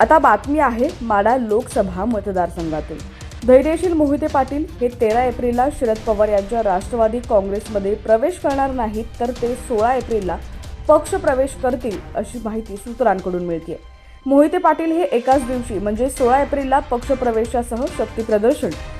आता बातमी आहे माडा लोकसभा मतदारसंघातून धैर्यशील मोहिते पाटील हे तेरा एप्रिलला शरद पवार यांच्या राष्ट्रवादी काँग्रेसमध्ये प्रवेश करणार नाहीत तर ते सोळा एप्रिलला पक्ष प्रवेश करतील अशी माहिती सूत्रांकडून मिळते मोहिते पाटील हे एकाच दिवशी म्हणजे सोळा एप्रिलला पक्ष प्रवेशासह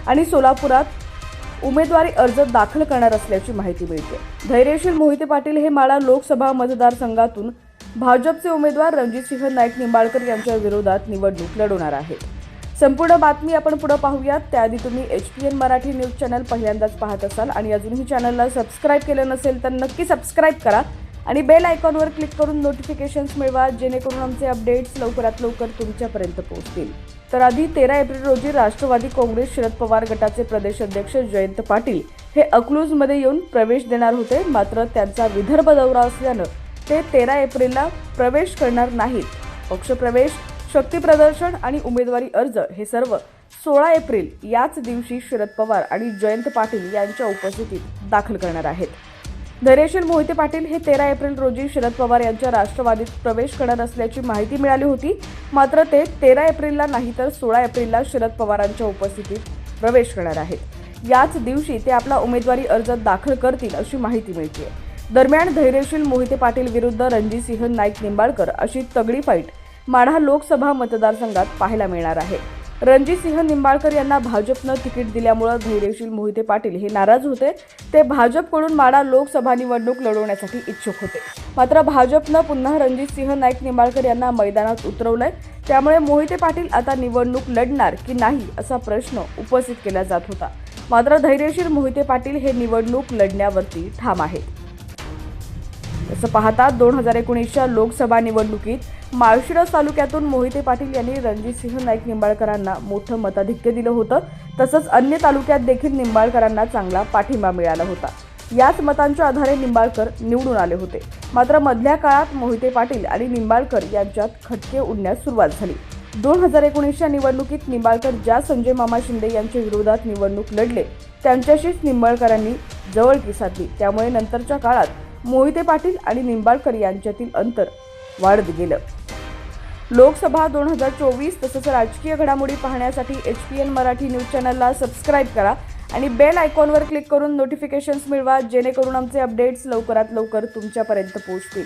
आणि सोलापुरात उमेदवारी अर्ज दाखल करणार असल्याची माहिती मिळते धैर्यशील मोहिते पाटील हे माळा लोकसभा मतदारसंघातून भाजपचे उमेदवार रणजितसिंह नाईक निंबाळकर यांच्या विरोधात निवडणूक लढवणार आहेत. संपूर्ण बातमी आपण पुढे पाहूयात. त्याआधी तुम्ही H P N Marathi news channel पहिल्यांदाच पाहत असाल आणि अजूनही चॅनलला सबस्क्राईब केलं नसेल तर नक्की सबस्क्राईब करा आणि बेल आयकॉनवर क्लिक करून नोटिफिकेशन्स मिळवा जेणेकरून आमचे अपडेट्स लवकरात लवकर तुमच्यापर्यंत पोहोचतील. तर आधी तेरा एप्रिल रोजी राष्ट्रवादी काँग्रेस शरद पवार गटाचे प्रदेश अध्यक्ष जयंत पाटील हे अकलूजमध्ये येऊन प्रवेश देणार होते मात्र त्यांचा विदर्भ दौरा असल्यानं ते तेरा एप्रिलला प्रवेश करणार नाहीत. पक्षप्रवेश शक्तीप्रदर्शन आणि उमेदवारी अर्ज हे सर्व सोळा एप्रिल याच दिवशी शरद पवार आणि जयंत पाटील यांच्या उपस्थितीत दाखल करणार आहेत. धैर्यशील मोहिते पाटील हे तेरा एप्रिल रोजी शरद पवार यांच्या राष्ट्रवादीत प्रवेश करणार असल्याची माहिती मिळाली होती. मात्र ते तेरा एप्रिलला नाही तर सोळा एप्रिलला शरद पवारांच्या उपस्थितीत प्रवेश करणार आहेत. याच दिवशी ते आपला उमेदवारी अर्ज दाखल करतील अशी माहिती मिळते दरम्यान धैर्यशील मोहिते पाटील विरुद्ध रणजितसिंह नाईक निंबाळकर अशी तगडी फाईट माढा लोकसभा मतदारसंघात पाहायला मिळणार आहे. रणजितसिंह निंबाळकर यांना भाजपनं तिकीट दिल्यामुळं धैर्यशील मोहिते पाटील हे नाराज होते. ते भाजपकडून माढा लोकसभा निवडणूक लढवण्यासाठी इच्छुक होते. मात्र भाजपनं पुन्हा रणजितसिंह नाईक निंबाळकर यांना मैदानात उतरवलंय. त्यामुळे मोहिते पाटील आता निवडणूक लढणार की नाही असा प्रश्न उपस्थित केला जात होता. मात्र धैर्यशील मोहिते पाटील हे निवडणूक लढण्यावरती ठाम आहेत. तसं पाहता दोन हजार एकोणीसच्या लोकसभा निवडणुकीत माळशिरस तालुक्यातून मोहिते पाटील यांनी रणजितसिंह नाईक निंबाळकरांना मोठं मताधिक्य दिलं होतं. तसंच अन्य तालुक्यात देखील निंबाळकरांना चांगला पाठिंबा मिळाला होता. याच मतांच्या आधारे निंबाळकर निवडून आले होते. मात्र मधल्या काळात मोहिते पाटील आणि निंबाळकर यांच्यात खटके उडण्यास सुरुवात झाली. दोन हजार एकोणीसच्या निवडणुकीत निंबाळकर ज्या संजय मामा शिंदे यांच्या विरोधात निवडणूक लढले त्यांच्याशीच निंबाळकरांनी जवळकी साधली. त्यामुळे नंतरच्या काळात मोहिते पाटील आणि निंबाळकर यांच्यातील अंतर वाढत गेलं. लोकसभा दोन हजार चोवीस तसंच राजकीय घडामोडी पाहण्यासाठी H P N Marathi news चॅनलला सबस्क्राईब करा आणि बेल आयकॉनवर क्लिक करून नोटिफिकेशन्स मिळवा जेणेकरून आमचे अपडेट्स लवकरात लवकर तुमच्यापर्यंत पोहोचतील.